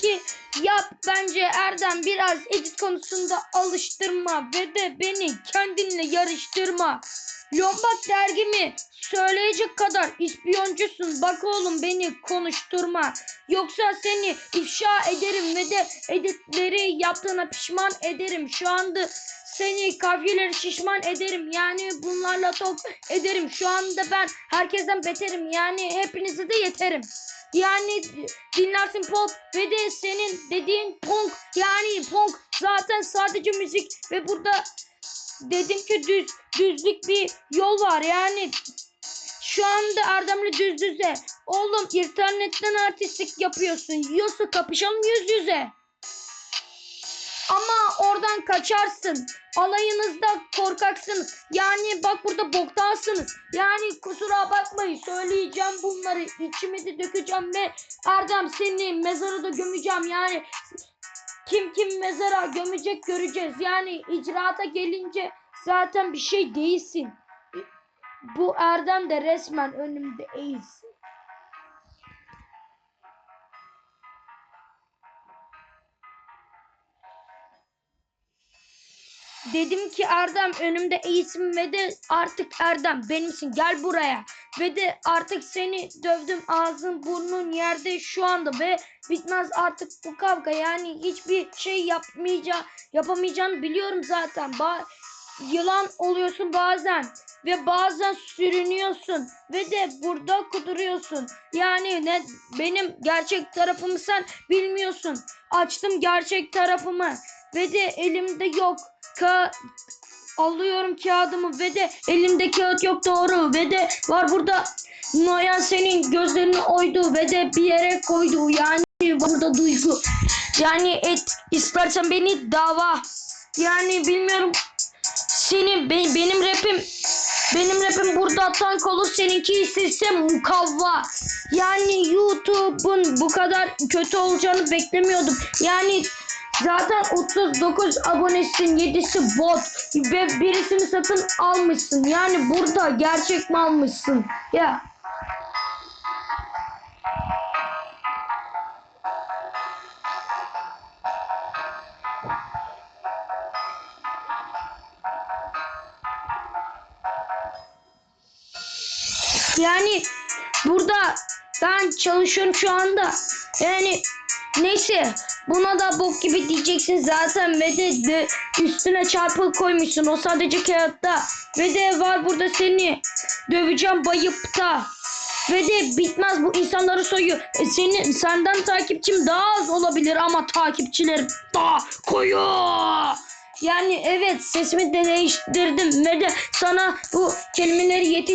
ki yap bence Erdem biraz edit konusunda alıştırma ve de beni kendinle yarıştırma. Lombak dergimi söyleyecek kadar ispiyoncusun. Bak oğlum beni konuşturma. Yoksa seni ifşa ederim ve de editleri yaptığına pişman ederim. Şu anda seni kafiyeleri şişman ederim. Yani bunlarla tok ederim. Şu anda ben herkesten beterim. Yani hepinize de yeterim. Yani dinlersin pop ve de senin dediğin punk yani punk zaten sadece müzik ve burada dedim ki düz düzlük bir yol var yani şu anda Erdem'le düz düze. Oğlum internetten artistlik yapıyorsun. Yiyorsa kapışalım yüz yüze. Ama oradan kaçarsın. Alayınızda korkaksınız. Yani bak burada boktansınız. Yani kusura bakmayın söyleyeceğim bunları. içime de dökeceğim ve Erdem seni mezara da gömeceğim. Yani kim kim mezara gömecek göreceğiz. Yani icraata gelince zaten bir şey değilsin. Bu Erdem de resmen önümde eğilsin. Dedim ki Erdem önümde iyisin ve de artık Erdem benimsin gel buraya. Ve de artık seni dövdüm ağzın burnun yerde şu anda ve bitmez artık bu kavga yani hiçbir şey yapmayacağım yapamayacağını biliyorum zaten. Ba yılan oluyorsun bazen ve bazen sürünüyorsun ve de burada kuduruyorsun. Yani ne benim gerçek tarafımı sen bilmiyorsun. Açtım gerçek tarafımı ve de elimde yok. Ka alıyorum kağıdımı ve de elimde kağıt yok doğru. Ve de var burada Noyan senin gözlerini oydu ve de bir yere koydu. Yani burada duygu. Yani et istersen beni dava. Yani bilmiyorum. Senin be- benim rapim benim rapim burada tank olur seninki ise mukavva. Yani YouTube'un bu kadar kötü olacağını beklemiyordum. Yani Zaten 39 abonesin 7'si bot ve birisini satın almışsın. Yani burada gerçek mi almışsın? Ya. Yani burada ben çalışıyorum şu anda. Yani neyse buna da bok gibi diyeceksin zaten ve de, de üstüne çarpı koymuşsun o sadece kağıtta ve de var burada seni döveceğim bayıp da ve de bitmez bu insanları soyuyor. E senin senden takipçim daha az olabilir ama takipçilerim daha koyu. Yani evet sesimi de değiştirdim ve de sana bu kelimeleri yetiş